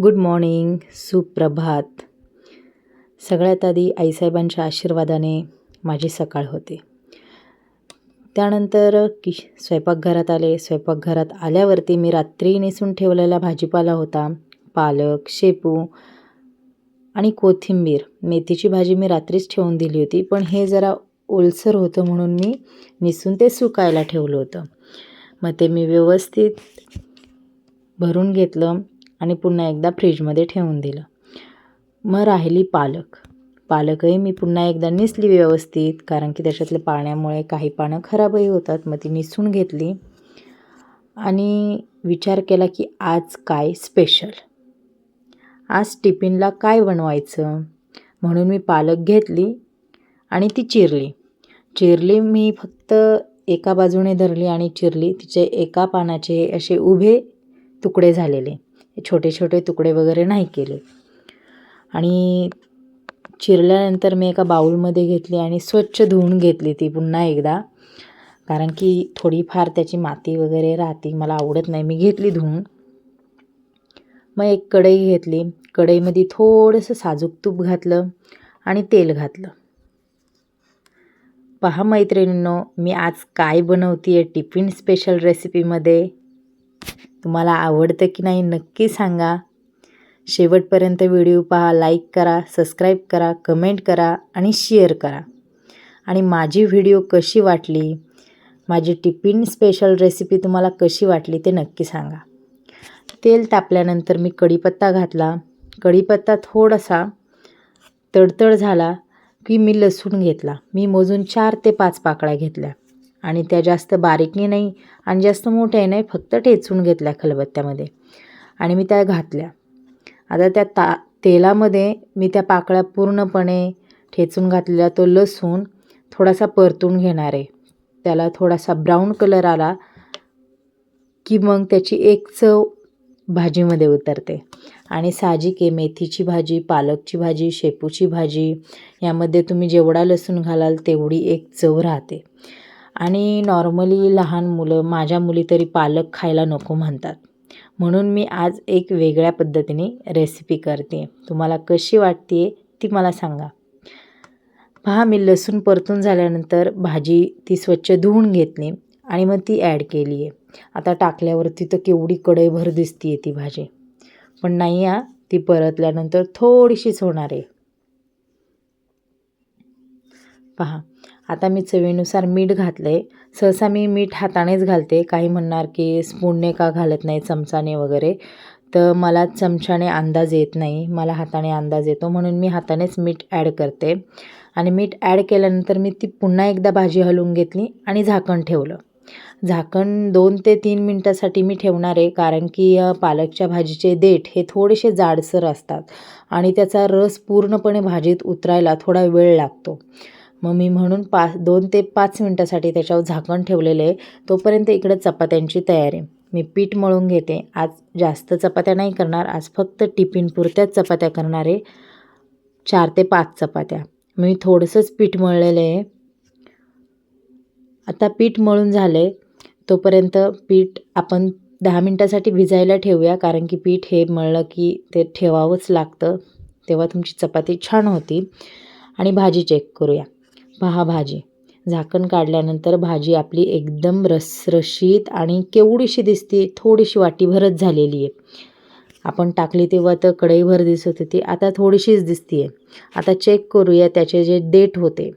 Good morning सुप्रभात. सगळ्यात आधी आईसाहेबांच्या आशीर्वादाने माझी सकाळ होते. त्यानंतर कि स्वयंपाकघरात आले. स्वयंपाकघरात आल्यावरती मी रात्री नेसून ठेवलेला भाजीपाला होता. पालक शेपू आणि कोथिंबीर. मेथीची भाजी मी रात्रीच ठेवून दिली होती पण हे जरा ओलसर होतं म्हणून मी निसून ते सुकायला ठेवलं होतं. मग ते मी व्यवस्थित भरून घेतलं. आणि पुन्हा एकदा फ्रीजमध्ये ठेवून दिलं. मग राहिली पालक. पालकही मी पुन्हा एकदा निसली व्यवस्थित कारण की त्याच्यातल्या पाण्यामुळे काही पानं खराबही होतात मग ती निसून घेतली. आणि विचार केला की आज काय स्पेशल आज टिफिनला काय बनवायचं? म्हणून मी पालक घेतली आणि ती चिरली. चिरली मी फक्त एका बाजूने धरली आणि चिरली. तिचे एका पानाचे असे उभे तुकडे झालेले. छोटे छोटे तुकडे वगैरे नाही केले. आणि चिरल्यानंतर मी एका बाऊलमध्ये घेतली आणि स्वच्छ धुवून घेतली ती पुन्हा एकदा. कारण की थोडीफार त्याची माती वगैरे राहते मला आवडत नाही. मी घेतली धुवून. मग एक कढई घेतली. कढईमध्ये थोडंसं साजूक तूप घातलं आणि तेल घातलं. पहा मैत्रिणींनो मी आज काय बनवते आहे टिफिन स्पेशल रेसिपीमध्ये? तुम्हाला आवडतं की नाही नक्की सांगा. शेवटपर्यंत व्हिडिओ पहा लाईक करा सबस्क्राईब करा कमेंट करा आणि शेअर करा. आणि माझी व्हिडिओ कशी वाटली माझी टिफिन स्पेशल रेसिपी तुम्हाला कशी वाटली ते नक्की सांगा. तेल तापल्यानंतर मी कढीपत्ता घातला. कढीपत्ता थोडासा तडतड झाला की मी लसूण घेतला. मी मोजून चार ते पाच पाकळ्या घेतल्या. आणि त्या जास्त बारीकही नाही आणि जास्त मोठ्याही नाही फक्त ठेचून घेतल्या खलबत्त्यामध्ये. आणि मी त्या घातल्या. आता त्या ता तेलामध्ये मी त्या पाकळ्या पूर्णपणे ठेचून घातलेला तो लसूण थोडासा परतून घेणार आहे. त्याला थोडासा ब्राऊन कलर आला की मग त्याची एक चव भाजीमध्ये उतरते. आणि साहजिक आहे मेथीची भाजी पालकची भाजी शेपूची भाजी यामध्ये तुम्ही जेवढा लसूण घालाल तेवढी एक चव राहते. आणि नॉर्मली लहान मुलं माझ्या मुली तरी पालक खायला नको म्हणतात. म्हणून मी आज एक वेगळ्या पद्धतीने रेसिपी करते. तुम्हाला कशी वाटते ती मला सांगा. पहा मी लसूण परतून झाल्यानंतर भाजी ती स्वच्छ धुवून घेतली आणि मग ती ॲड केली आहे. आता टाकल्यावरती तर केवढी कढईभर दिसती आहे ती भाजी. पण नाही आ ती परतल्यानंतर थोडीशीच होणार आहे. पहा आता मी चवीनुसार मीठ घातलं आहे सहसा मी मीठ हातानेच घालते. काही म्हणणार की स्पूनने का घालत नाही चमचाने वगैरे. तर मला चमच्याने अंदाज येत नाही. मला हाताने अंदाज येतो. म्हणून मी हातानेच मीठ ॲड करते. आणि मीठ ॲड केल्यानंतर मी ती पुन्हा एकदा भाजी हलवून घेतली आणि झाकण ठेवलं. झाकण दोन ते तीन मिनटासाठी मी ठेवणार आहे. कारण की पालकच्या भाजीचे देठ हे थोडेसे जाडसर असतात. आणि त्याचा रस पूर्णपणे भाजीत उतरायला थोडा वेळ लागतो. मग मी म्हणून पाच दोन ते पाच मिनटासाठी त्याच्यावर झाकण ठेवलेलं आहे. तोपर्यंत इकडं चपात्यांची तयारी. मी पीठ मळून घेते. आज जास्त चपात्या नाही करणार. आज फक्त टिफिनपुरत्याच चपात्या करणार आहे. चार ते पाच चपात्या. मी थोडंसंच पीठ मळलेलं आहे. आता पीठ मळून झालं आहे तोपर्यंत पीठ आपण दहा मिनटासाठी भिजायला ठेवूया. कारण की पीठ हे मळलं की ते ठेवावंच लागतं. तेव्हा तुमची चपाती छान होती आणि भाजी चेक करूया. पहा भाजी. झाकण काढल्यानंतर भाजी आपली एकदम रसरशीत आणि केवढीशी दिसते थोडीशी वाटीभरच झालेली आहे. आपण टाकली तेव्हा तर कढईभर दिसत होती आता थोडीशीच दिसते आहे आता चेक करूया त्याचे जे डेट होते.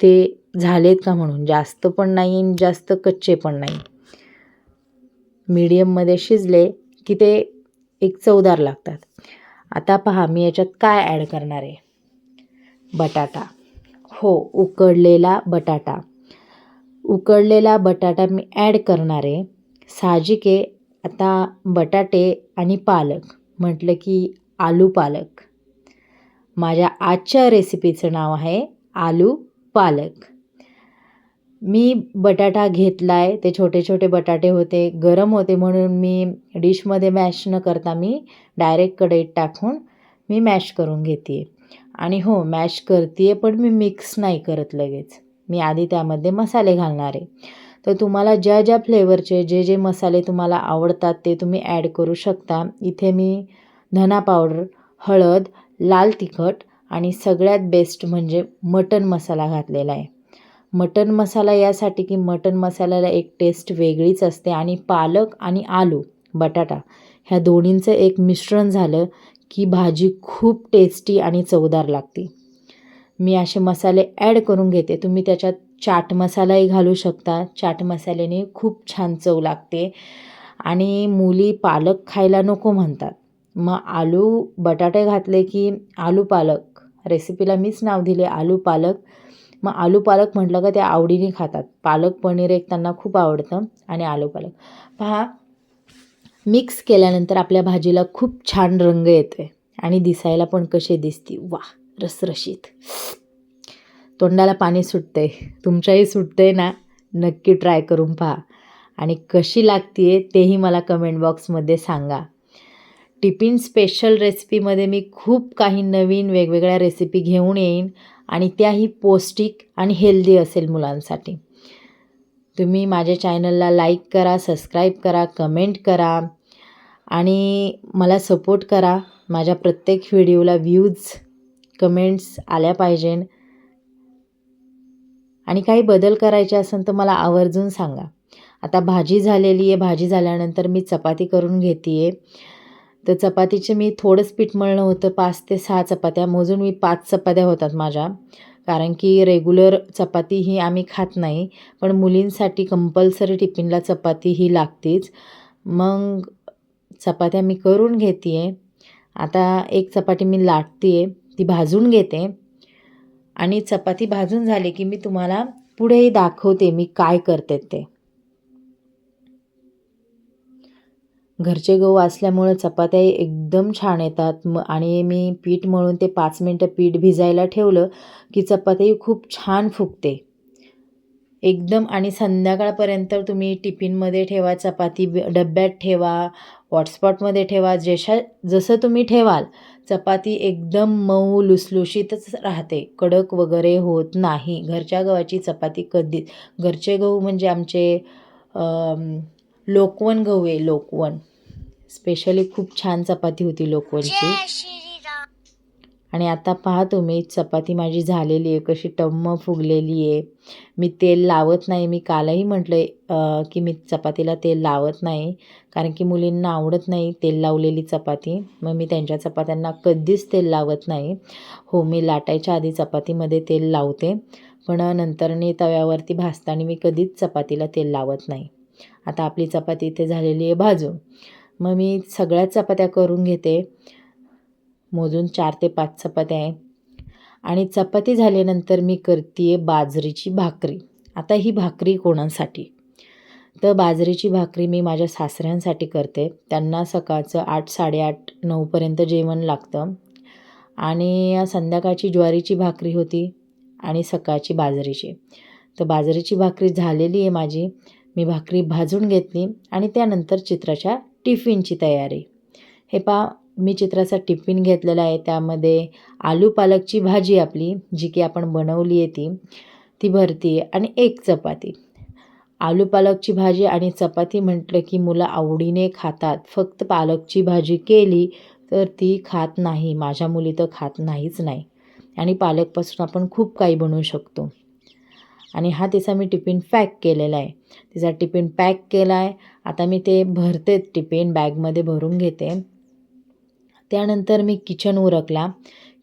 ते झालेत का म्हणून? जास्त पण नाही जास्त कच्चे पण नाही. मीडियममध्ये शिजले की ते एक चवदार लागतात. आता पहा मी याच्यात काय ॲड करणार आहे. बटाटा. हो उकडलेला बटाटा. उकडलेला बटाटा मी ॲड करणार आहे. साहजिक आहे. आता बटाटे आणि पालक म्हटलं की आलू पालक. माझ्या आजच्या रेसिपीचं नाव आहे आलू पालक. मी बटाटा घेतला आहे ते छोटे छोटे बटाटे होते गरम होते म्हणून मी डिशमध्ये मॅश न करता मी डायरेक्ट कढईत टाकून मी मॅश करून घेते आणि हो मॅश करते पण मी मिक्स नाही करत लगेच. मी आधी त्यामध्ये मसाले घालणार आहे. तर तुम्हाला ज्या ज्या फ्लेवरचे जे जे मसाले तुम्हाला आवडतात ते तुम्ही ॲड करू शकता. इथे मी धना पावडर हळद लाल तिखट आणि सगळ्यात बेस्ट म्हणजे मटन मसाला घातलेला आहे. मटन मसाला यासाठी की मटन मसाल्याला एक टेस्ट वेगळीच असते आणि पालक आणि आलू बटाटा ह्या दोन्हींचं एक मिश्रण झालं की भाजी खूप टेस्टी आणि चवदार लागते. मी असे मसाले ॲड करून घेते. तुम्ही त्याच्यात चाट मसालाही घालू शकता. चाट मसाल्याने खूप छान चव लागते. आणि मुली पालक खायला नको म्हणतात. मग आलू बटाटे घातले की आलू पालक. रेसिपीला मीच नाव दिले आलू पालक. मग आलू पालक म्हटलं का ते आवडीने खातात. पालक पनीर एक त्यांना खूप आवडतं आणि आलू पालक. पहा मिक्स केल्यानंतर आपल्या भाजीला खूप छान रंग येतो आणि दिसायला पण कसे दिसते. वा रसरशीत. तोंडाला पाणी सुटतंय. तुमच्याही सुटतंय ना? नक्की ट्राय करून पहा. आणि कशी लागते तेही मला कमेंट बॉक्समध्ये सांगा. टिफिन स्पेशल रेसिपीमध्ये मी खूप काही नवीन वेगवेगळ्या रेसिपी घेऊन येईन. आणि त्याही पौष्टिक आणि हेल्दी असेल मुलांसाठी. तुम्ही माझ्या चॅनलला लाईक करा सबस्क्राईब करा कमेंट करा आणि मला सपोर्ट करा. माझ्या प्रत्येक व्हिडिओला व्ह्यूज कमेंट्स आल्या पाहिजे. आणि काही बदल करायचे असेल तर मला आवर्जून सांगा. आता भाजी झालेली आहे. भाजी झाल्यानंतर मी चपाती करून घेते आहे तर चपातीचे मी थोडंच पीठ मळलं होतं. पाच ते सहा चपात्या. मोजून मी पाच चपात्या होतात माझ्या. कारण की रेग्युलर चपाती ही आम्ही खात नाही पण मुलींसाठी कंपल्सरी टिफिनला चपाती ही लागतेच. मग चपात्या मी करून घेते आहे आता एक चपाती मी लाटते आहे ती भाजून घेते. आणि चपाती भाजून झाली की मी तुम्हाला पुढेही दाखवते मी काय करते ते. घरचे गहू असल्यामुळं चपात्या एकदम छान येतात. म आणि मी पीठ मळून ते पाच मिनटं पीठ भिजायला ठेवलं की चपाती खूप छान फुगते. एकदम आणि संध्याकाळपर्यंत तुम्ही टिफिनमध्ये ठेवा चपाती डब्यात ठेवा हॉटस्पॉटमध्ये ठेवा जशा जसं तुम्ही ठेवाल चपाती एकदम मऊ लुसलुशीतच राहते. कडक वगैरे होत नाही. घरच्या गव्हाची चपाती कधी घरचे गहू म्हणजे आमचे लोकवन गहू आहे लोकवन. स्पेशली खूप छान चपाती होती लोकवनची. आणि आता पहा तुम्ही चपाती माझी झालेली आहे कशी टम्म फुगलेली आहे. मी तेल लावत नाही मी कालही म्हटलं की मी चपातीला तेल लावत नाही कारण की मुलींना आवडत नाही तेल लावलेली चपाती. मग मी त्यांच्या चपात्यांना कधीच तेल लावत नाही. हो मी लाटायच्या आधी चपातीमध्ये तेल लावते पण नंतरनी तव्यावरती भाजताना मी कधीच चपातीला तेल लावत नाही. आता आपली चपाती इथे झालेली आहे भाजून. मग मी सगळ्याच चपात्या करून घेते. मोजून चार ते पाच चपात्या आहे. आणि चपाती झाल्यानंतर मी करते आहे बाजरीची भाकरी. आता ही भाकरी कोणासाठी? तर बाजरीची भाकरी मी माझ्या सासऱ्यांसाठी करते. त्यांना सकाळचं आठ साडेआठ नऊपर्यंत जेवण लागतं. आणि संध्याकाळची ज्वारीची भाकरी होती आणि सकाळची बाजरीची. तर बाजरीची भाकरी झालेली आहे माझी. मी भाकरी भाजून घेतली आणि त्यानंतर चित्राच्या टिफिनची तयारी. हे पा मी चित्राचा टिफिन घेतलेला आहे. त्यामध्ये आलू पालकची भाजी आपली जी की आपण बनवली आहे ती. ती भरती आणि एक चपाती. आलू पालकची भाजी आणि चपाती म्हटलं की मुलं आवडीने खातात. फक्त पालकची भाजी केली तर ती खात नाही. माझ्या मुली तर खात नाहीच नाही. आणि पालकपासून आपण खूप काही बनवू शकतो. आणि हा तिचा मी टिफिन पॅक केलेला आहे. तिचा टिफिन पॅक केला आहे आता मी ते भरते टिफिन बॅगमध्ये भरून घेते. त्यानंतर मी किचन उरकला.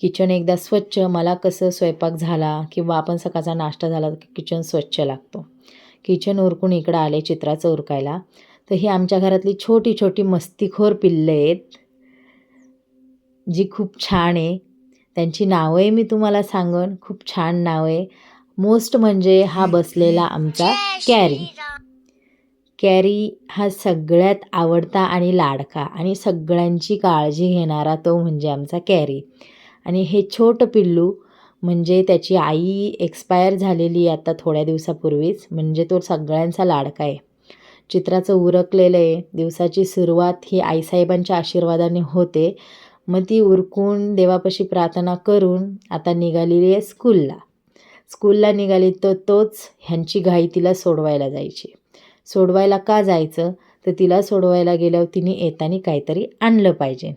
किचन एकदा स्वच्छ मला कसं स्वयंपाक झाला किंवा आपण सकाळचा नाश्ता झाला की किचन स्वच्छ लागतो. किचन उरकून इकडं आले चित्राचं उरकायला. तर ही आमच्या घरातली छोटी छोटी मस्तीखोर पिल्लं आहेत. जी खूप छान आहे. त्यांची नावंही मी तुम्हाला सांगन. खूप छान नाव आहे. मोस्ट म्हणजे हा बसलेला आमचा कॅरी. कॅरी हा सगळ्यात आवडता आणि लाडका आणि सगळ्यांची काळजी घेणारा तो म्हणजे आमचा कॅरी. आणि हे छोटं पिल्लू म्हणजे त्याची आई एक्सपायर झालेली आहे आता थोड्या दिवसापूर्वीच. म्हणजे तो सगळ्यांचा लाडका आहे. चित्राचं उरकलेलं आहे. दिवसाची सुरुवात ही आईसाहेबांच्या आशीर्वादाने होते. मग ती उरकून देवापाशी प्रार्थना करून आता निघालेली आहे स्कूलला स्कूलला निघाली तर तोच ह्यांची घाई तिला सोडवायला जायची. सोडवायला का जायचं? तर तिला सोडवायला गेल्यावर तिने येताना काहीतरी आणलं पाहिजे.